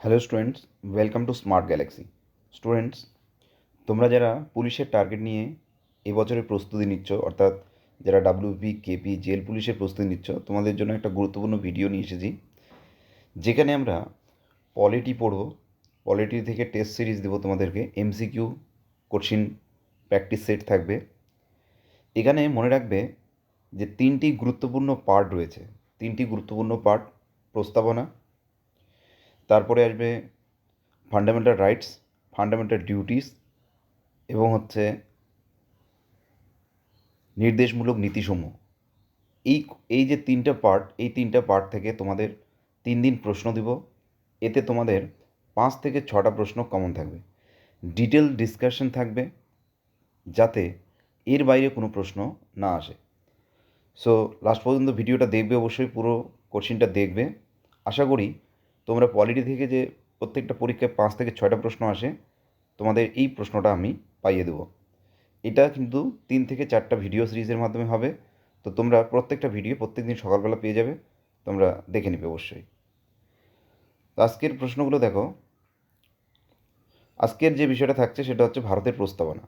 Hello students welcome to smart galaxy students তোমরা যারা পুলিশের টার্গেট নিয়ে এবছরের প্রস্তুতি নিচ্ছ, অর্থাৎ যারা ডাব্লিউপি কেপি জেল পুলিশের প্রস্তুতি নিচ্ছ, তোমাদের জন্য একটা গুরুত্বপূর্ণ ভিডিও নিয়ে এসেছি। যেখানে আমরা পলিটি পড়ব। পলিটি থেকে টেস্ট সিরিজ দেবো তোমাদেরকে। এমসিকিউ কোশ্চিন প্র্যাকটিস সেট থাকবে। এখানে মনে রাখবে যে তিনটি গুরুত্বপূর্ণ পার্ট রয়েছে। তিনটি গুরুত্বপূর্ণ পার্ট প্রস্তাবনা। তারপরে আসবে ফান্ডামেন্টাল রাইটস ফান্ডামেন্টাল ডিউটিস এবং হচ্ছে নির্দেশমূলক নীতিসমূহ। এই এই যে তিনটা পার্ট এই তিনটা পার্ট থেকে তোমাদের তিন দিন প্রশ্ন দিব। এতে তোমাদের পাঁচ থেকে ছটা প্রশ্ন কমন থাকবে। ডিটেল ডিসকাশন থাকবে যাতে এর বাইরে কোনো প্রশ্ন না আসে। সো লাস্ট পর্যন্ত ভিডিওটা দেখবে অবশ্যই, পুরো কোশ্চিনটা দেখবে। আশা করি তোমরা পলিটি থেকে যে প্রত্যেকটা পরীক্ষায় পাঁচ থেকে ছয়টা প্রশ্ন আসে, তোমাদের এই প্রশ্নটা আমি পাইয়ে দেবো। এটা কিন্তু তিন থেকে চারটা ভিডিও সিরিজের মাধ্যমে হবে। তো তোমরা প্রত্যেকটা ভিডিও প্রত্যেক দিন সকালবেলা পেয়ে যাবে। তোমরা দেখে নিবে অবশ্যই। তো আজকের প্রশ্নগুলো দেখো। আজকের যে বিষয়টা থাকছে সেটা হচ্ছে ভারতের প্রস্তাবনা।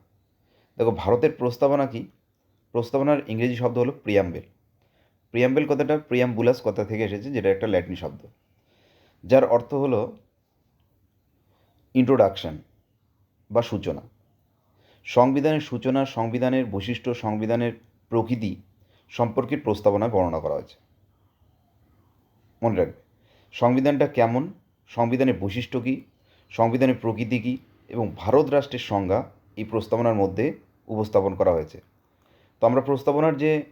দেখো, ভারতের প্রস্তাবনা কি? প্রস্তাবনার ইংরেজি শব্দ হলো প্রিয়াম্বেল প্রিয়াম্বেল কথাটা প্রিয়াম্বুলাস কথা থেকে এসেছে, যেটা একটা ল্যাটিন শব্দ। যার অর্থ হলো ইন্ট্রোডাকশন বা সূচনা। সংবিধানের সূচনা, সংবিধানের বৈশিষ্ট্য, সংবিধানের প্রকৃতি সম্পর্কে প্রস্তাবনায় বর্ণনা করা হয়েছে। মনে রাখবে, সংবিধানটা কেমন? সংবিধানের বৈশিষ্ট্য কী? সংবিধানের প্রকৃতি কী? এবং ভারত রাষ্ট্রের সংজ্ঞা এই প্রস্তাবনার মধ্যে উপস্থাপন করা হয়েছে। তো আমরা প্রস্তাবনার যে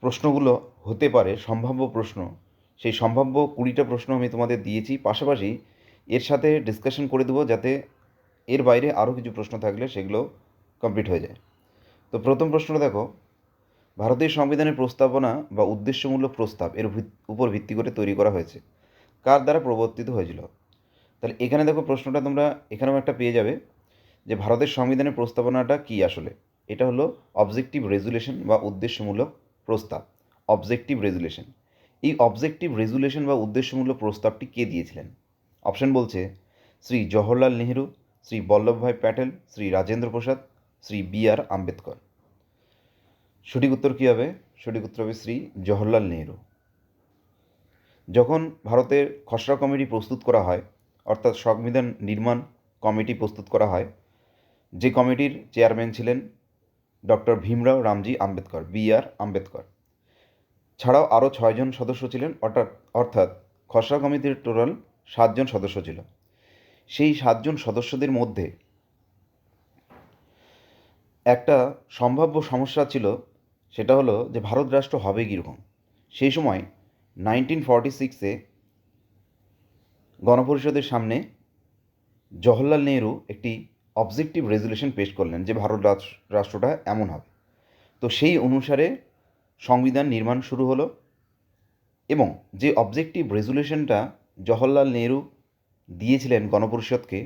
প্রশ্নগুলো হতে পারে, সম্ভাব্য প্রশ্ন সেই সম্ভাব্য কুড়িটা প্রশ্ন আমি তোমাদের দিয়েছি। পাশাপাশি এর সাথে ডিসকাশন করে দেবো যাতে এর বাইরে আরও কিছু প্রশ্ন থাকলে সেগুলো কমপ্লিট হয়ে যায়। তো প্রথম প্রশ্নটা দেখো, ভারতীয় সংবিধানের প্রস্তাবনা বা উদ্দেশ্যমূলক প্রস্তাব এর উপর ভিত্তি করে তৈরি করা হয়েছে। কার দ্বারা প্রবর্তিত হয়েছিল? তাহলে এখানে দেখো প্রশ্নটা তোমরা এখানেও একটা পেয়ে যাবে যে ভারতের সংবিধানের প্রস্তাবনাটা কী আসলে? এটা হলো অবজেক্টিভ রেজুলেশন বা উদ্দেশ্যমূলক প্রস্তাব। অবজেক্টিভ রেজুলেশন এই অবজেক্টিভ রেজুলেশন বা উদ্দেশ্যমূলক প্রস্তাবটি কে দিয়েছিলেন? অপশন বলছে, শ্রী জওহরলাল নেহরু, শ্রী বল্লভভাই প্যাটেল, শ্রী রাজেন্দ্র প্রসাদ, শ্রী বি আর আম্বেদকর। সঠিক উত্তর কী হবে? সঠিক উত্তর হবে শ্রী জওহরলাল নেহরু। যখন ভারতের খসড়া কমিটি প্রস্তুত করা হয়, অর্থাৎ সংবিধান নির্মাণ কমিটি প্রস্তুত করা হয়, যে কমিটির চেয়ারম্যান ছিলেন doctor Bhimrao Ramji Ambedkar B R Ambedkar. ছাড়াও আরও ছয়জন সদস্য ছিলেন, অর্থাৎ অর্থাৎ খসড়া কমিটির টোটাল সাতজন সদস্য ছিল। সেই সাতজন সদস্যদের মধ্যে একটা সম্ভাব্য সমস্যা ছিল, সেটা হলো যে ভারত রাষ্ট্র হবে কীরকম? সেই সময় নাইনটিন ফর্টি সিক্সে গণপরিষদের সামনে জওহরলাল নেহরু একটি অবজেক্টিভ রেজুলেশন পেশ করলেন যে ভারত রাষ্ট্রটা এমন হবে। তো সেই অনুসারে সংবিধান নির্মাণ শুরু হলো এবং যে অবজেক্টিভ রেজুলেশনটা জওহরলাল নেহরু দিয়েছিলেন গণপরিষদকে,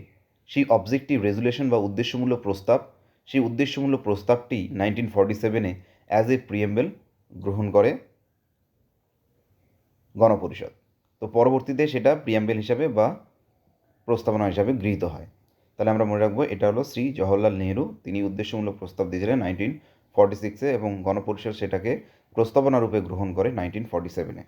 সেই অবজেক্টিভ রেজুলেশন বা উদ্দেশ্যমূলক প্রস্তাব, সেই উদ্দেশ্যমূলক প্রস্তাবটি নাইনটিন ফর্টি সেভেনে অ্যাজ এ প্রিয়েম্বেল গ্রহণ করে গণপরিষদ। তো পরবর্তীতে সেটা প্রিয়াম্বেল হিসাবে বা প্রস্তাবনা হিসাবে গৃহীত হয়। তাহলে আমরা মনে রাখব, এটা হলো শ্রী জওহরলাল নেহরু, তিনি উদ্দেশ্যমূলক প্রস্তাব দিয়েছিলেন নাইনটিন ফর্টি সিক্সে এবং গণপরিষদ সেটাকে প্রস্তাবনা রূপে গ্রহণ করে নাইনটিন ফর্টি সেভেনে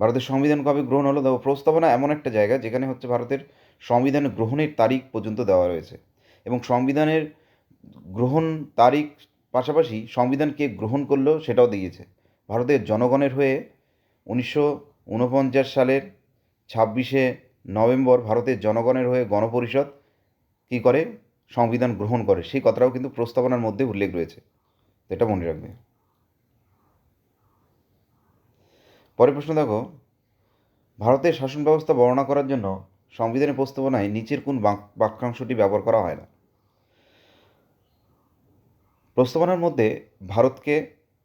ভারতের সংবিধান কবে গ্রহণ হলো? দেখো, প্রস্তাবনা এমন একটা জায়গা যেখানে হচ্ছে ভারতের সংবিধান গ্রহণের তারিখ পর্যন্ত দেওয়া রয়েছে এবং সংবিধানের গ্রহণ তারিখ পাশাপাশি সংবিধান কে গ্রহণ করল সেটাও দিয়েছে ভারতের জনগণের হয়ে উনিশশো উনপঞ্চাশ সালের ছাব্বিশে নভেম্বর ভারতের জনগণের হয়ে গণপরিষদ কী করে? সংবিধান গ্রহণ করে, সেই কথাটাও কিন্তু প্রস্তাবনার মধ্যে উল্লেখ রয়েছে। এটা মনে রাখবে। পরের প্রশ্ন দেখো, ভারতের শাসন ব্যবস্থা বর্ণনা করার জন্য সংবিধানের প্রস্তাবনায় নিচের কোন বাক্যাংশটি ব্যবহার করা হয় না। প্রস্তাবনার মধ্যে ভারতকে,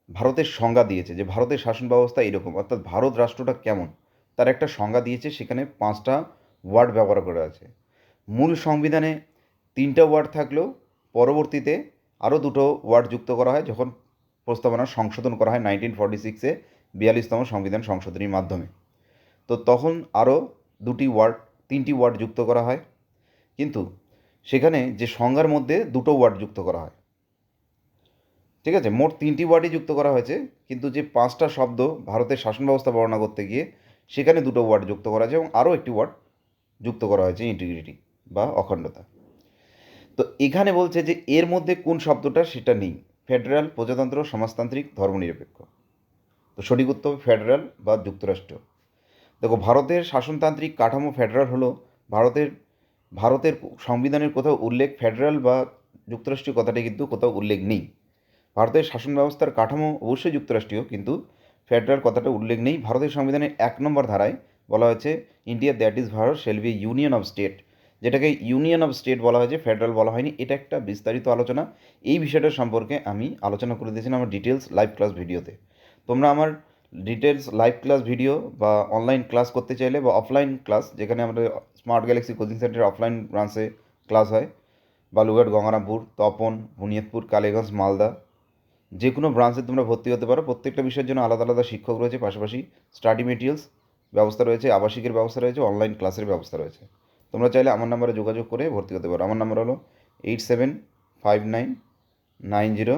ভারতের সংজ্ঞা দিয়েছে যে ভারতের শাসন ব্যবস্থা এরকম অর্থাৎ ভারত রাষ্ট্রটা কেমন, তার একটা সংজ্ঞা দিয়েছে, সেখানে পাঁচটা ওয়ার্ড ব্যবহার করা আছে। মূল সংবিধানে তিনটা ওয়ার্ড থাকলেও পরবর্তীতে আরও দুটো ওয়ার্ড যুক্ত করা হয় যখন প্রস্তাবনা সংশোধন করা হয় নাইনটিন ফর্টি সিক্সে বিয়াল্লিশতম সংবিধান সংশোধনীর মাধ্যমে। তো তখন আরও দুটি ওয়ার্ড, তিনটি ওয়ার্ড যুক্ত করা হয়। কিন্তু সেখানে যে সংজ্ঞার মধ্যে দুটো ওয়ার্ড যুক্ত করা হয়। ঠিক আছে, মোট তিনটি ওয়ার্ডই যুক্ত করা হয়েছে, কিন্তু যে পাঁচটা শব্দ ভারতের শাসন ব্যবস্থা বর্ণনা করতে গিয়ে সেখানে দুটো ওয়ার্ড যুক্ত করা হয়েছে এবং আরও একটি ওয়ার্ড যুক্ত করা হয়েছে ইন্টিগ্রিটি বা অখণ্ডতা। তো এখানে বলছে যে এর মধ্যে কোন শব্দটা সেটা নেই। ফেডারেল প্রজাতন্ত্র সমাজতান্ত্রিক ধর্মনিরপেক্ষ। তো সঠিক উত্তর ফেডারেল বা যুক্তরাষ্ট্র। দেখো, ভারতের শাসনতান্ত্রিক কাঠামো ফেডারেল হলো ভারতের ভারতের সংবিধানের কোথাও উল্লেখ ফেডারেল বা যুক্তরাষ্ট্রীয় কথাটি কিন্তু কোথাও উল্লেখ নেই। ভারতের শাসন ব্যবস্থার কাঠামো অবশ্যই যুক্তরাষ্ট্রীয়, কিন্তু ফেডারেল কথাটা উল্লেখ নেই। ভারতের সংবিধানের এক নম্বর ধারায় বলা হয়েছে, India that is Bharat shall be union of state. যেটাকে ইউনিয়ন অফ স্টেট বলা হয়েছে ফেডারেল বলা হয়নি, এটা একটা বিস্তারিত আলোচনা। এই বিষয়টা সম্পর্কে আমি আলোচনা করে দিয়েছিলাম আমার ডিটেলস লাইভ ক্লাস ভিডিওতে। তোমরা আমার ডিটেলস লাইভ ক্লাস ভিডিও বা অনলাইন ক্লাস করতে চাইলে বা অফলাইন ক্লাস, যেখানে আমাদের স্মার্ট গ্যালাক্সি কোচিং সেন্টারের অফলাইন ব্রাঞ্চে ক্লাস হয় বালুঘাট গঙ্গারামপুর, তপন বুনিয়াদপুর কালীগঞ্জ, মালদা যে কোনো ব্রাঞ্চে তোমরা ভর্তি হতে পারো। প্রত্যেকটা বিষয়ের জন্য আলাদা আলাদা শিক্ষক রয়েছে, পাশাপাশি স্টাডি মেটেরিয়ালস ব্যবস্থা রয়েছে, আবাসিকের ব্যবস্থা রয়েছে, অনলাইন ক্লাসের ব্যবস্থা রয়েছে। তোমরা চাইলে আমার নাম্বারে যোগাযোগ করে ভর্তি হতে পারো। আমার নাম্বার হলো eight seven five nine nine zero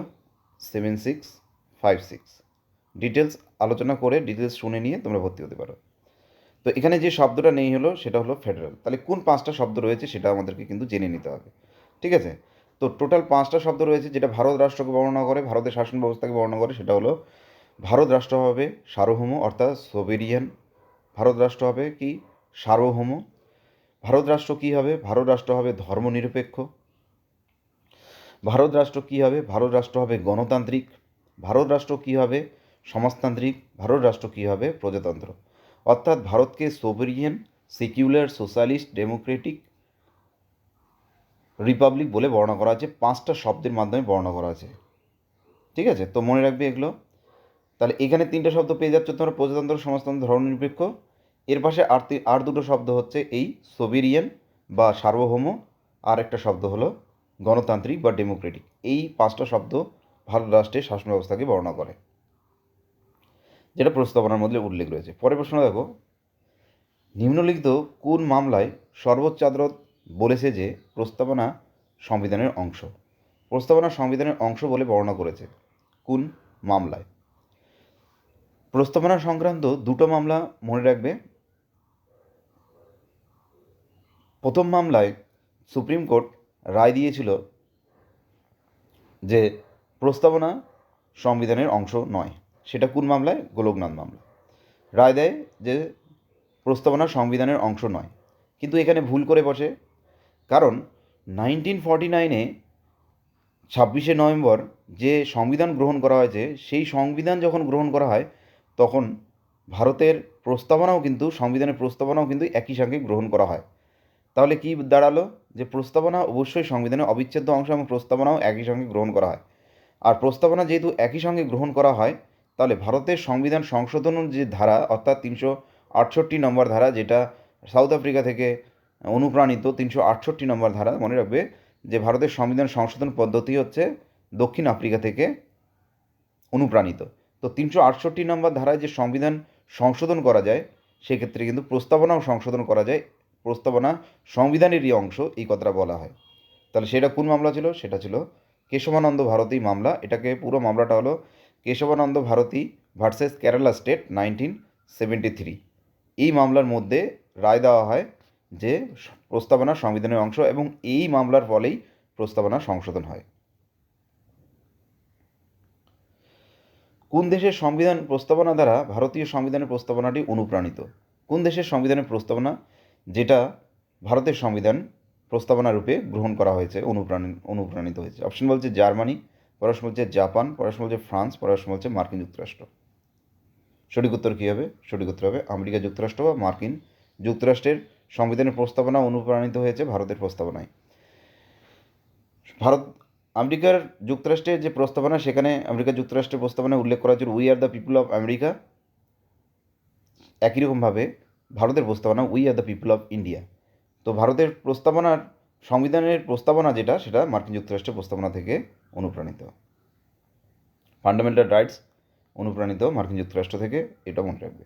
seven six five six. Details আলোচনা করে ডিটেলস শুনে নিয়ে তোমরা ভর্তি হতে পারো। তো এখানে যে শব্দটা নেই হলো, সেটা হলো ফেডারেল। তাহলে কোন পাঁচটা শব্দ রয়েছে সেটা আমাদেরকে কিন্তু জেনে নিতে হবে। ঠিক আছে? তো টোটাল পাঁচটা শব্দ রয়েছে, যেটা ভারত রাষ্ট্রকে বর্ণনা করে, ভারতের শাসন ব্যবস্থাকে বর্ণনা করে, সেটা হলো ভারত রাষ্ট্র হবে সার্বভৌম, অর্থাৎ সোবেরিয়ান ভারত রাষ্ট্র হবে কি? সার্বভৌম। ভারত রাষ্ট্র কী হবে? ভারত রাষ্ট্র হবে ধর্মনিরপেক্ষ। ভারত রাষ্ট্র কী হবে? ভারত রাষ্ট্র হবে গণতান্ত্রিক। ভারত রাষ্ট্র কী হবে? সমাজতান্ত্রিক। ভারত রাষ্ট্র কী হবে? প্রজাতন্ত্র। অর্থাৎ ভারতকে sovereign secular socialist democratic republic বলে বর্ণনা করা আছে। পাঁচটা শব্দের মাধ্যমে বর্ণনা করা আছে। ঠিক আছে? তো মনে রাখবে এগুলো। তাহলে এখানে তিনটে শব্দ পেয়ে যাচ্ছ তোমরা, প্রজাতন্ত্র, সমাজতন্ত্র, ধর্মনিরপেক্ষ। এর পাশে আর আর দুটো শব্দ হচ্ছে এই সোভেরিয়ান বা সার্বভৌম, আর একটা শব্দ হলো গণতান্ত্রিক বা ডেমোক্রেটিক। এই পাঁচটা শব্দ ভারত রাষ্ট্রের শাসন ব্যবস্থাকে বর্ণনা করে। যেটা প্রস্তাবনার মধ্যে উল্লেখ রয়েছে। পরে প্রশ্ন দেখো, নিম্নলিখিত কোন মামলায় সর্বোচ্চ আদালত বলেছে যে প্রস্তাবনা সংবিধানের অংশ? প্রস্তাবনা সংবিধানের অংশ বলে বর্ণনা করেছে কোন মামলায়? প্রস্তাবনা সংক্রান্ত দুটো মামলা মনে রাখবে। প্রথম মামলায় সুপ্রিম কোর্ট রায় দিয়েছিল যে প্রস্তাবনা সংবিধানের অংশ নয়। সেটা কোন মামলায়? গোলকনাথ মামলা। রায় দেয় যে প্রস্তাবনা সংবিধানের অংশ নয়। কিন্তু এখানে ভুল করে বসে। কারণ নাইনটিন ফর্টি নাইনে ছাব্বিশে নভেম্বর যে সংবিধান গ্রহণ করা হয়েছে, সেই সংবিধান যখন গ্রহণ করা হয়, তখন ভারতের প্রস্তাবনাও কিন্তু, সংবিধানের প্রস্তাবনাও কিন্তু একই সঙ্গে গ্রহণ করা হয়। তাহলে কি দাঁড়াল? যে প্রস্তাবনা অবশ্যই সংবিধানের অবিচ্ছেদ্য অংশ এবং প্রস্তাবনাও একই সঙ্গে গ্রহণ করা হয়। আর প্রস্তাবনা যেহেতু একই সঙ্গে গ্রহণ করা হয়, তাহলে ভারতের সংবিধান সংশোধনের যে ধারা, অর্থাৎ তিনশো আটষট্টি নম্বর ধারা, যেটা সাউথ আফ্রিকা থেকে অনুপ্রাণিত, তিনশো আটষট্টি নম্বর ধারা মনে রাখবে যে ভারতের সংবিধান সংশোধন পদ্ধতি হচ্ছে দক্ষিণ আফ্রিকা থেকে অনুপ্রাণিত। তো তিনশো আটষট্টি নম্বর ধারায় যে সংবিধান সংশোধন করা যায়, সেক্ষেত্রে কিন্তু প্রস্তাবনাও সংশোধন করা যায় প্রস্তাবনা সংবিধানেরই অংশ এই কথাটা বলা হয়। তাহলে সেটা কোন মামলা ছিল? সেটা ছিল কেশবানন্দ ভারতী মামলা। এটাকে পুরো মামলাটা হলো Kesavananda Bharati versus Kerala state nineteen seventy three. এই মামলার মধ্যে রায় দেওয়া হয় যে প্রস্তাবনা সংবিধানের অংশ এবং এই মামলার ফলেই প্রস্তাবনা সংশোধন হয়। কোন দেশের সংবিধান প্রস্তাবনা দ্বারা ভারতীয় সংবিধানের প্রস্তাবনাটি অনুপ্রাণিত? কোন দেশের সংবিধানের প্রস্তাবনা যেটা ভারতের সংবিধান প্রস্তাবনা রূপে গ্রহণ করা হয়েছে, অনুপ্রাণি, অনুপ্রাণিত হয়েছে। অপশন বলছে জার্মানি পরশ বলছে জাপান পরশ বলছে ফ্রান্স পরশ বলছে মার্কিন যুক্তরাষ্ট্র। সঠিক উত্তর কী হবে? সঠিক উত্তর হবে আমেরিকা যুক্তরাষ্ট্র বা মার্কিন যুক্তরাষ্ট্রের সংবিধানের প্রস্তাবনা অনুপ্রাণিত হয়েছে ভারতের প্রস্তাবনায়। ভারত, আমেরিকার যুক্তরাষ্ট্রের যে প্রস্তাবনা, সেখানে আমেরিকা যুক্তরাষ্ট্রের প্রস্তাবনায় উল্লেখ করা হচ্ছে we are the people of America একই রকমভাবে ভারতের প্রস্তাবনা we are the people of India তো ভারতের প্রস্তাবনার, সংবিধানের প্রস্তাবনা যেটা, সেটা মার্কিন যুক্তরাষ্ট্রের প্রস্তাবনা থেকে অনুপ্রাণিত। ফান্ডামেন্টাল রাইটস অনুপ্রাণিত মার্কিন যুক্তরাষ্ট্র থেকে, এটা মনে রাখবে।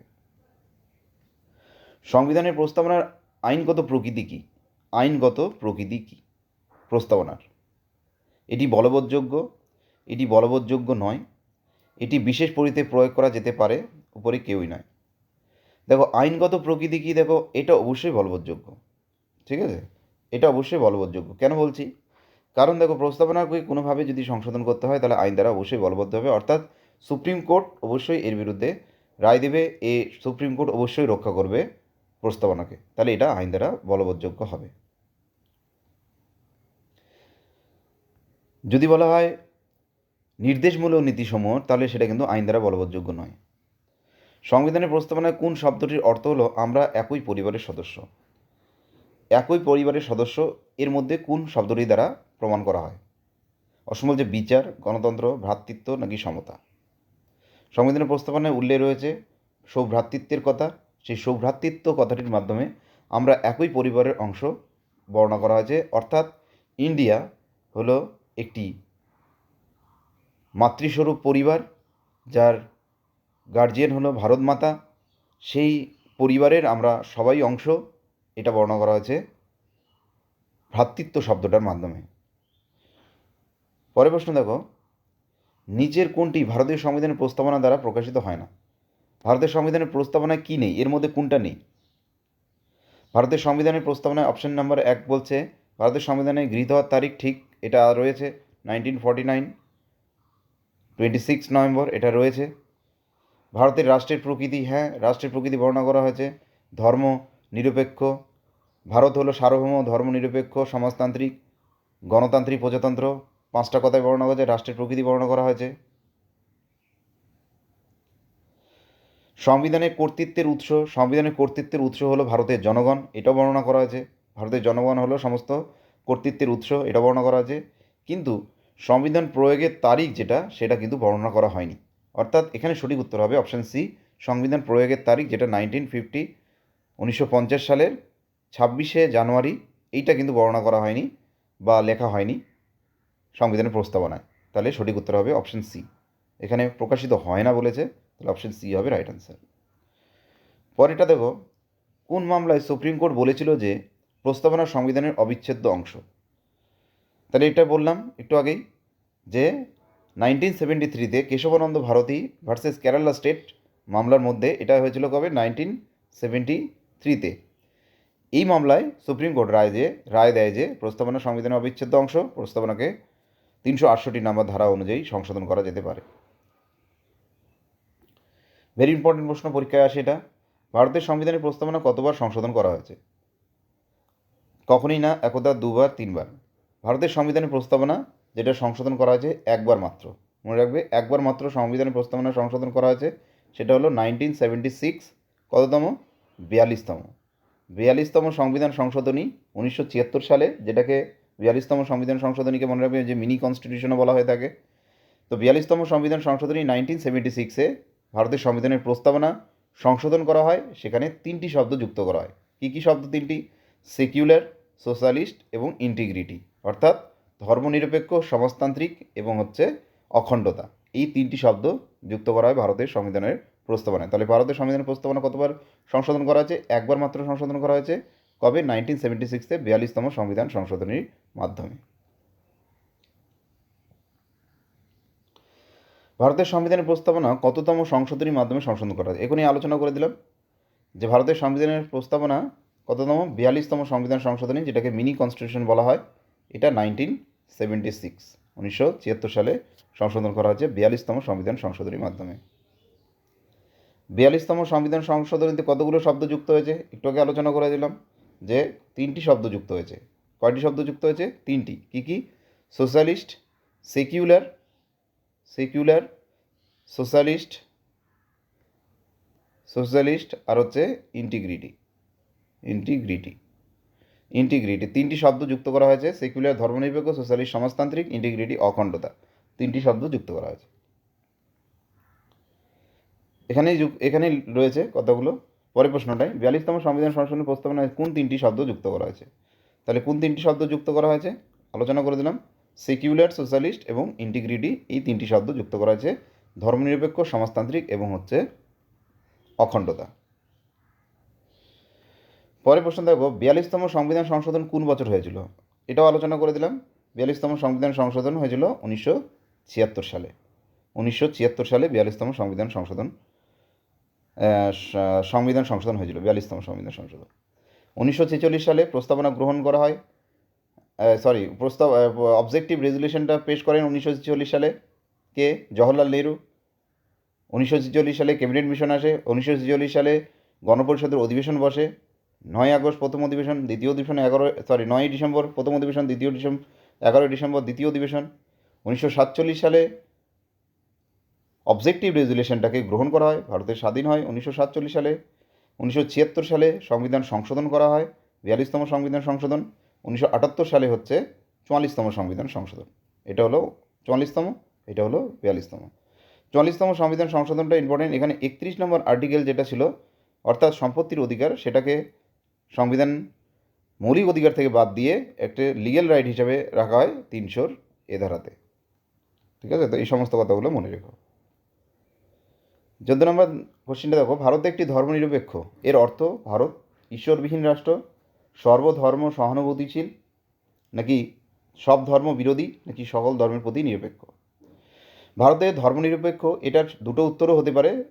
সংবিধানের প্রস্তাবনার আইনগত প্রকৃতি কী? আইনগত প্রকৃতি কী? প্রস্তাবনার। এটি বলবৎযোগ্য এটি বলবৎযোগ্য নয়, এটি বিশেষ পরিতে প্রয়োগ করা যেতে পারে, উপরে কেউই নয়। দেখো, আইনগত প্রকৃতি কী? দেখো, এটা অবশ্যই বলবৎযোগ্য। ঠিক আছে? এটা অবশ্যই বলবৎযোগ্য। কেন বলছি? কারণ দেখো প্রস্তাবনাকে কোনোভাবে যদি সংশোধন করতে হয়, তাহলে আইন দ্বারা অবশ্যই বলবদ্ধ হবে। অর্থাৎ সুপ্রিম কোর্ট অবশ্যই এর বিরুদ্ধে রায় দেবে, এ সুপ্রিম কোর্ট অবশ্যই রক্ষা করবে প্রস্তাবনাকে। তাহলে এটা আইন দ্বারা বলবৎযোগ্য হবে। যদি বলা হয় নির্দেশমূলক নীতিসমূহ, তাহলে সেটা কিন্তু আইন দ্বারা বলবৎযোগ্য নয়। সংবিধানের প্রস্তাবনায় কোন শব্দটির অর্থ হলো আমরা একই পরিবারের সদস্য? একই পরিবারের সদস্য, এর মধ্যে কোন শব্দটি দ্বারা প্রমাণ করা হয়? অসমল যে বিচার, গণতন্ত্র, ভ্রাতৃত্ব নাকি সমতা? সংবিধানের প্রস্তাবনায় উল্লেখ রয়েছে, সৌভ্রাতৃত্বের কথা। সেই সৌভ্রাতৃত্ব কথাটির মাধ্যমে আমরা একই পরিবারের অংশ বর্ণনা করা হয়েছে। অর্থাৎ ইন্ডিয়া হলো একটি মাতৃস্বরূপ পরিবার, যার গার্জিয়ান হলো ভারত মাতা। সেই পরিবারের আমরা সবাই অংশ, এটা বর্ণনা করা হয়েছে ভ্রাতৃত্ব শব্দটার মাধ্যমে। পরের প্রশ্ন দেখো, নিচের কোনটি ভারতীয় সংবিধানের প্রস্তাবনা দ্বারা প্রকাশিত হয় না? ভারতের সংবিধানের প্রস্তাবনায় কী নেই? এর মধ্যে কোনটা নেই? ভারতের সংবিধানের প্রস্তাবনায় অপশন নাম্বার এক বলছে, ভারতের সংবিধানে গৃহীত হওয়ার তারিখ ঠিক, এটা রয়েছে nineteen forty nine twenty six November, এটা রয়েছে। ভারতের রাষ্ট্রের প্রকৃতি হ্যাঁ রাষ্ট্রের প্রকৃতি বর্ণনা করা হয়েছে। ধর্ম নিরপেক্ষ। ভারত হলো সার্বভৌম ধর্মনিরপেক্ষ সমাজতান্ত্রিক, গণতান্ত্রিক প্রজাতন্ত্র। পাঁচটা কথায় বর্ণনা করা হয়েছে, রাষ্ট্রের প্রকৃতি বর্ণনা করা হয়েছে। সংবিধানের কর্তৃত্বের উৎস সংবিধানের কর্তৃত্বের উৎস হলো ভারতের জনগণ, এটাও বর্ণনা করা হয়েছে। ভারতের জনগণ হলো সমস্ত কর্তৃত্বের উৎস এটা বর্ণনা করা হয়েছে। কিন্তু সংবিধান প্রয়োগের তারিখ যেটা, সেটা কিন্তু বর্ণনা করা হয়নি। অর্থাৎ এখানে সঠিক উত্তর হবে অপশান সি, সংবিধান প্রয়োগের তারিখ যেটা নাইনটিন ফিফটি উনিশশো পঞ্চাশ সালের ছাব্বিশে জানুয়ারি, এইটা কিন্তু বর্ণনা করা হয়নি বা লেখা হয়নি সংবিধানের প্রস্তাবনায়। তাহলে সঠিক উত্তর হবে অপশন সি। এখানে প্রকাশিত হয় না বলেছে, তাহলে অপশন সি হবে রাইট অ্যান্সার পরেরটা দেখো, কোন মামলায় সুপ্রিম কোর্ট বলেছিল যে প্রস্তাবনা সংবিধানের অবিচ্ছেদ্য অংশ? তাহলে এটা বললাম একটু আগেই যে নাইনটিন সেভেন্টি থ্রিতে কেশবানন্দ ভারতী ভার্সেস কেরালা স্টেট মামলার মধ্যে এটা হয়েছিল কবে? নাইনটিন সেভেন্টি থ্রিতে। এই মামলায় সুপ্রিম কোর্ট রায় যে রায় দেয় যে প্রস্তাবনা সংবিধানের অবিচ্ছেদ্য অংশ, প্রস্তাবনাকে তিনশো আটষট্টি নম্বর ধারা অনুযায়ী সংশোধন করা যেতে পারে। ভেরি ইম্পর্টেন্ট প্রশ্ন পরীক্ষায় আসে এটা। ভারতের সংবিধানের প্রস্তাবনা কতবার সংশোধন করা হয়েছে? কখনই না, একদা দুবার, তিনবার। ভারতের সংবিধানের প্রস্তাবনা যেটা সংশোধন করা হয়েছে একবার মাত্র। মনে রাখবে, একবার মাত্র সংবিধানের প্রস্তাবনা সংশোধন করা হয়েছে, সেটা হলো নাইনটিন সেভেন্টি সিক্স কততম? বিয়াল্লিশতম। বিয়াল্লিশতম সংবিধান সংশোধনী উনিশশো ছিয়াত্তর সালে, যেটাকে বিয়াল্লিশতম সংবিধান সংশোধনীকে মনে রাখবে যে মিনি কনস্টিটিউশনও বলা হয়ে থাকে। তো বিয়াল্লিশতম সংবিধান সংশোধনী নাইনটিন সেভেন্টি সিক্সে ভারতের সংবিধানের প্রস্তাবনা সংশোধন করা হয়, সেখানে তিনটি শব্দ যুক্ত করা হয়। কী কী শব্দ তিনটি? সেকুলার সোশ্যালিস্ট এবং ইন্টিগ্রিটি অর্থাৎ ধর্মনিরপেক্ষ, সমাজতান্ত্রিক এবং হচ্ছে অখণ্ডতা। এই তিনটি শব্দ যুক্ত করা হয় ভারতের সংবিধানের প্রস্তাবনায়। তাহলে ভারতের সংবিধানের প্রস্তাবনা কতবার সংশোধন করা হয়েছে? একবার মাত্র সংশোধন করা হয়েছে। কবে? নাইনটিন সেভেন্টি সিক্সে বিয়াল্লিশতম সংবিধান সংশোধনীর মাধ্যমে। ভারতের সংবিধানের প্রস্তাবনা কততম সংশোধনীর মাধ্যমে সংশোধন করা হয়? এখনই আলোচনা করে দিলাম যে ভারতের সংবিধানের প্রস্তাবনা কততম? বিয়াল্লিশতম সংবিধান সংশোধনী, যেটাকে মিনি কনস্টিটিউশন বলা হয়, এটা নাইনটিন সেভেন্টি সিক্স, উনিশশো ছিয়াত্তর সালে সংশোধন করা হয়েছে বিয়াল্লিশতম সংবিধান সংশোধনীর মাধ্যমে। বিয়াল্লিশতম সংবিধান সংশোধনীতে কতগুলো শব্দ যুক্ত হয়েছে? একটু আগে আলোচনা করে দিলাম যে তিনটি শব্দ যুক্ত হয়েছে। কয়টি শব্দ যুক্ত হয়েছে? তিনটি। কী কী? Socialist, secular secular socialist socialist আর হচ্ছে ইন্টিগ্রিটি। ইন্টিগ্রিটি। ইন্টিগ্রিটি। তিনটি শব্দ যুক্ত করা হয়েছে, সেকুলার ধর্মনিরপেক্ষ, সোশ্যালিস্ট, সমাজতান্ত্রিক, ইন্টিগ্রিটি, অখণ্ডতা। তিনটি শব্দ যুক্ত করা হয়েছে। এখানেই যুক এখানেই রয়েছে কতগুলো পরের প্রশ্নটায় বিয়াল্লিশতম সংবিধান সংশোধনের প্রস্তাবনায় কোন তিনটি শব্দ যুক্ত করা হয়েছে? তাহলে কোন তিনটি শব্দ যুক্ত করা হয়েছে? আলোচনা করে দিলাম। সেকুলার, সোশ্যালিস্ট এবং ইন্টিগ্রিটি, এই তিনটি শব্দ যুক্ত করা হয়েছে। ধর্মনিরপেক্ষ, সমাজতান্ত্রিক এবং হচ্ছে অখণ্ডতা। পরের প্রশ্ন দেখো বিয়াল্লিশতম সংবিধান সংশোধন কোন বছর হয়েছিল? এটাও আলোচনা করে দিলাম। বিয়াল্লিশতম সংবিধান সংশোধন হয়েছিল উনিশশো ছিয়াত্তর সালে। উনিশশো ছিয়াত্তর সালে বিয়াল্লিশতম সংবিধান সংশোধন সংবিধান সংশোধন হয়েছিল, বিয়াল্লিশতম সংবিধান সংশোধন। উনিশশো ছেচল্লিশ সালে প্রস্তাবনা গ্রহণ করা হয় সরি প্রস্তাব অবজেক্টিভ রেজুলেশনটা পেশ করেন উনিশশো ছেচল্লিশ সালে কে? জওহরলাল নেহরু। উনিশশো ছেচল্লিশ সালে ক্যাবিনেট মিশন আসে, উনিশশো ছেচল্লিশ সালে গণপরিষদের অধিবেশন বসে নয় আগস্ট প্রথম অধিবেশন, দ্বিতীয় অধিবেশন এগারো সরি নয়ই ডিসেম্বর প্রথম অধিবেশন, দ্বিতীয় ডিসেম্বর এগারোই ডিসেম্বর দ্বিতীয় অধিবেশন। উনিশশো সাতচল্লিশ সালে অবজেক্টিভ রেজুলেশনটাকে গ্রহণ করা হয়, ভারতের স্বাধীন হয় উনিশশো সাতচল্লিশ সালে। উনিশশো ছিয়াত্তর সালে সংবিধান সংশোধন করা হয়, বিয়াল্লিশতম সংবিধান সংশোধন। উনিশশো আটাত্তর সালে হচ্ছে চুয়াল্লিশতম সংবিধান সংশোধন। এটা হলো চুয়াল্লিশতম, এটা হলো বিয়াল্লিশতম। চুয়াল্লিশতম সংবিধান সংশোধনটা ইম্পর্টেন্ট এখানে একত্রিশ নম্বর আর্টিকেল যেটা ছিল, অর্থাৎ সম্পত্তির অধিকার, সেটাকে সংবিধান মৌলিক অধিকার থেকে বাদ দিয়ে একটা লিগ্যাল রাইট হিসাবে রাখা হয় তিনশোর এ ধারাতে। ঠিক আছে? তো এই সমস্ত কথাগুলো মনে রেখো। চোদ্দ নম্বর কোশ্চেনটা দেখো। ভারত একটি ধর্মনিরপেক্ষ। এর অর্থ ভারত ঈশ্বরবিহীন রাষ্ট্র, সর্বধর্ম সহানুভূতিশীল, নাকি সব ধর্ম বিরোধী, নাকি সকল ধর্মের প্রতি নিরপেক্ষ? ভারতে ধর্মনিরপেক্ষ এটার দুটো উত্তরও হতে পারে।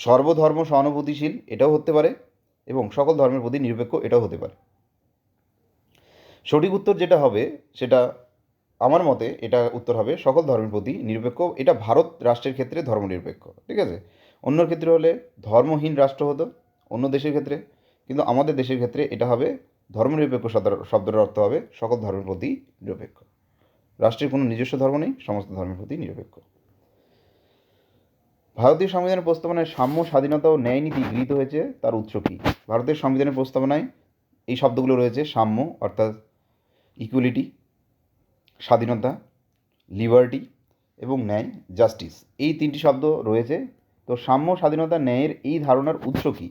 সর্বধর্ম সহানুভূতিশীল এটাও হতে পারে এবং সকল ধর্মের প্রতি নিরপেক্ষ এটাও হতে পারে। সঠিক উত্তর যেটা হবে সেটা আমার মতে এটা উত্তর হবে সকল ধর্মের প্রতি নিরপেক্ষ। এটা ভারত রাষ্ট্রের ক্ষেত্রে ধর্মনিরপেক্ষ, ঠিক আছে? অন্যর ক্ষেত্রে হলে ধর্মহীন রাষ্ট্র হতো অন্য দেশের ক্ষেত্রে, কিন্তু আমাদের দেশের ক্ষেত্রে এটা হবে ধর্মনিরপেক্ষ শব্দ- শব্দের অর্থ হবে সকল ধর্মের প্রতি নিরপেক্ষ। রাষ্ট্রের কোনো নিজস্ব ধর্ম নেই, সমস্ত ধর্মের প্রতি নিরপেক্ষ। ভারতীয় সংবিধানের প্রস্তাবনায় সাম্য স্বাধীনতা ও ন্যায় নীতি গৃহীত হয়েছে, তার উৎস কী? ভারতের সংবিধানের প্রস্তাবনায় এই শব্দগুলো রয়েছে, সাম্য, অর্থাৎ ইকুয়ালিটি স্বাধীনতা লিবার্টি এবং ন্যায় জাস্টিস এই তিনটি শব্দ রয়েছে। তো সাম্য, স্বাধীনতা, ন্যায়ের এই ধারণার উৎস কী?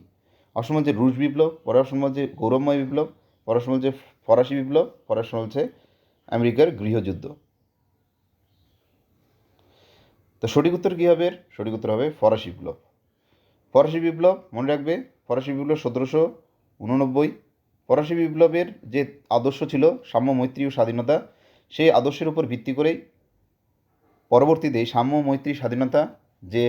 অসম হচ্ছে রুশ বিপ্লব, পরের অসম হচ্ছে গৌরবময় বিপ্লব, পরের অসম হচ্ছে ফরাসি বিপ্লব, পরের অসম হচ্ছে আমেরিকার গৃহযুদ্ধ। তো সঠিক উত্তর কী হবে? সঠিক উত্তর হবে ফরাসি বিপ্লব। ফরাসি বিপ্লব, মনে রাখবে, ফরাসি বিপ্লব সতেরোশো উননব্বই। ফরাসি বিপ্লবের যে আদর্শ ছিল, সাম্য, মৈত্রী ও স্বাধীনতা, সেই আদর্শের উপর ভিত্তি করেই পরবর্তীতে সাম্য, মৈত্রী, স্বাধীনতা, যে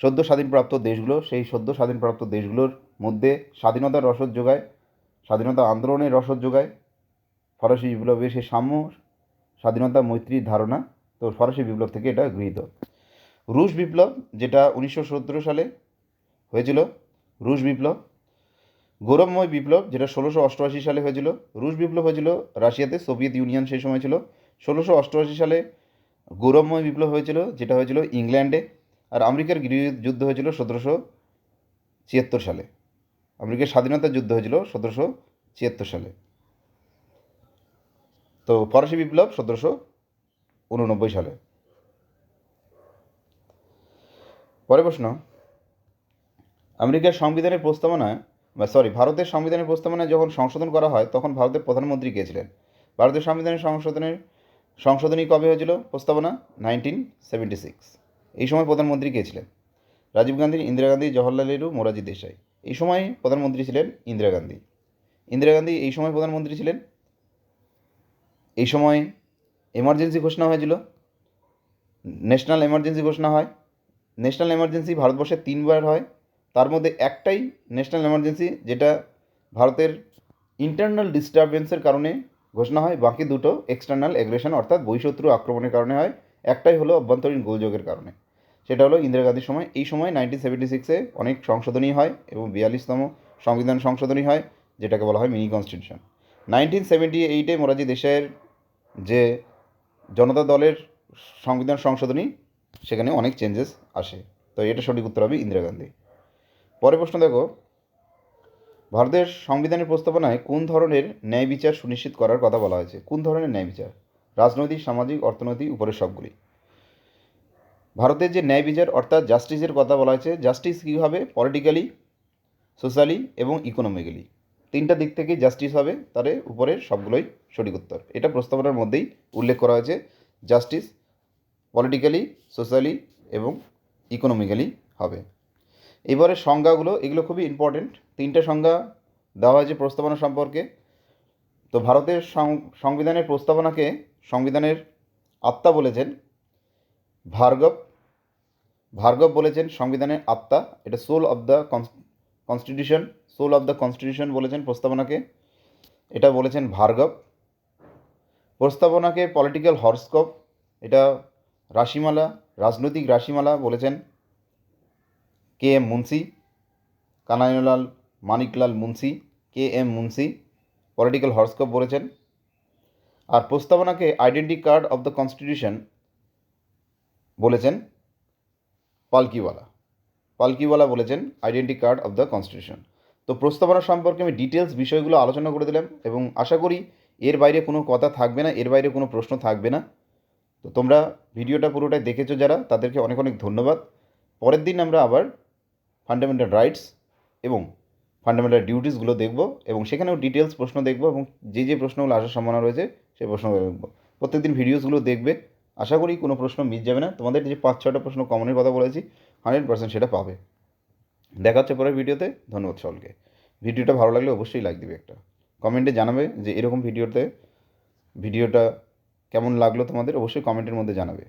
সদ্য স্বাধীনপ্রাপ্ত দেশগুলো, সেই সদ্য স্বাধীনপ্রাপ্ত দেশগুলোর মধ্যে স্বাধীনতার রসদ যোগায়, স্বাধীনতা আন্দোলনের রসদ যোগায়, ফরাসি বিপ্লবের সেই সাম্য, স্বাধীনতা, মৈত্রীর ধারণা তো ফরাসি বিপ্লব থেকে এটা গৃহীত। রুশ বিপ্লব, যেটা উনিশশো সতেরো সালে হয়েছিল, রুশ বিপ্লব। গৌরবময় বিপ্লব, যেটা ষোলোশো অষ্টআশি সালে হয়েছিল, রুশ বিপ্লব হয়েছিল রাশিয়াতে, সোভিয়েত ইউনিয়ন সেই সময় ছিল। ষোলোশো অষ্টআশি সালে গৌরবময় বিপ্লব হয়েছিল, যেটা হয়েছিল ইংল্যান্ডে। আর আমেরিকার গৃহযুদ্ধ হয়েছিল সতেরোশো ছিয়াত্তর সালে। আমেরিকার স্বাধীনতার যুদ্ধ হয়েছিল সতেরোশো ছিয়াত্তর সালে। তো ফরাসি বিপ্লব সতেরোশো উননব্বই সালে। পরে প্রশ্ন, আমেরিকার সংবিধানের প্রস্তাবনায়, বা সরি ভারতের সংবিধানের প্রস্তাবনায় যখন সংশোধন করা হয়, তখন ভারতের প্রধানমন্ত্রী কে ছিলেন? ভারতের সংবিধানের সংশোধনের, সংশোধনী কবে হয়েছিল প্রস্তাবনা? Nineteen seventy six. এই সময় প্রধানমন্ত্রী কে ছিলেন? রাজীব গান্ধী, ইন্দিরা গান্ধী জওহরলাল নেহরু, মোরারজি দেশাই। এই সময় প্রধানমন্ত্রী ছিলেন ইন্দিরা গান্ধী। ইন্দিরা গান্ধী এই সময় প্রধানমন্ত্রী ছিলেন? এই সময় এমার্জেন্সি ঘোষণা হয়েছিল। ন্যাশনাল এমার্জেন্সি ঘোষণা হয়। ন্যাশনাল এমার্জেন্সি ভারতবর্ষে তিনবার হয়। তার মধ্যে একটাই ন্যাশনাল এমার্জেন্সি যেটা ভারতের ইন্টারনাল ডিস্টারবেন্সের কারণে ঘোষণা হয়। বাকি দুটো এক্সটার্নাল এগ্রেশন অর্থাৎ বহিঃশত্রু আক্রমণের কারণে হয়। একটাই হলো অভ্যন্তরীণ গোলযোগের কারণে। সেটা হলো ইন্দিরা গান্ধীর সময়। এই সময় নাইনটিন সেভেন্টি সিক্সে অনেক সংশোধনী হয় এবং বিয়াল্লিশতম সংবিধান সংশোধনী হয়, যেটাকে বলা হয় মিনি কনস্টিটিউশন নাইনটিন সেভেন্টি এইটে মোরাজি দেশের যে জনতা দলের সংবিধান সংশোধনী, সেখানে অনেক চেঞ্জেস আসে। তো এটা সঠিক উত্তর হবে ইন্দিরা গান্ধী। পরের প্রশ্ন দেখো, ভারতের সংবিধানের প্রস্তাবনায় কোন ধরনের ন্যায় বিচার সুনিশ্চিত করার কথা বলা হয়েছে? কোন ধরনের ন্যায় বিচার? রাজনৈতিক, সামাজিক, অর্থনৈতিক, উপরের সবগুলি। ভারতের যে ন্যায় বিচার অর্থাৎ জাস্টিসের কথা বলা হয়েছে জাস্টিস কী হবে পলিটিক্যালি সোশ্যালি এবং ইকোনমিক্যালি তিনটা দিক থেকে জাস্টিস হবে তার উপরের সবগুলোই সঠিক উত্তর। এটা প্রস্তাবনার মধ্যেই উল্লেখ করা হয়েছে। জাস্টিস পলিটিক্যালি সোশ্যালি এবং ইকোনমিক্যালি হবে। এবারে সংজ্ঞাগুলো, এগুলো খুবই ইম্পর্টেন্ট তিনটে সংজ্ঞা দেওয়া হয়েছে প্রস্তাবনা সম্পর্কে। তো ভারতের সংবিধানের প্রস্তাবনাকে সংবিধানের আত্মা বলেছেন ভার্গব। ভার্গব বলেছেন সংবিধানের আত্মা। এটা soul of the constitution soul of the constitution বলেছেন প্রস্তাবনাকে, এটা বলেছেন ভার্গব। প্রস্তাবনাকে পলিটিক্যাল হরস্কোপ এটা রাশিমালা, রাজনৈতিক রাশিমালা বলেছেন K M Munshi, Kanailal, Maniklal Munshi, K M Munshi political horoscope বলেছেন। আর প্রস্তাবনাকে identity card of the constitution বলেছেন পালকিওয়ালা। পালকিওয়ালা বলেছেন identity card of the constitution তো প্রস্তাবনা সম্পর্কে আমি ডিটেলস বিষয়গুলো আলোচনা করে দিলাম এবং আশা করি এর বাইরে কোনো কথা থাকবে না, এর বাইরে কোনো প্রশ্ন থাকবে না। তো তোমরা ভিডিওটা পুরোটাই দেখেছ যারা, তাদেরকে অনেক অনেক ধন্যবাদ। পরের দিন আমরা আবার ফান্ডামেন্টাল রাইটস এবং ফান্ডামেন্টাল ডিউটিসগুলো দেখব এবং সেখানেও ডিটেলস প্রশ্ন দেখব এবং যে যে প্রশ্নগুলো আসার সম্ভাবনা রয়েছে সেই প্রশ্নগুলো দেখব। প্রত্যেকদিন ভিডিওসগুলো দেখবে। আশা করি কোনো প্রশ্ন মিস যাবে না। তোমাদের যে পাঁচ ছটা প্রশ্ন কমনের কথা বলেছি হান্ড্রেড পার্সেন্ট সেটা পাবে। দেখা হচ্ছে পরের ভিডিওতে। ধন্যবাদ সকলকে। ভিডিওটা ভালো লাগলে অবশ্যই লাইক দিবে একটা। কমেন্টে জানাবে যে এরকম ভিডিওতে, ভিডিওটা কেমন লাগল তোমাদের, অবশ্যই কমেন্টের মধ্যে জানাবে।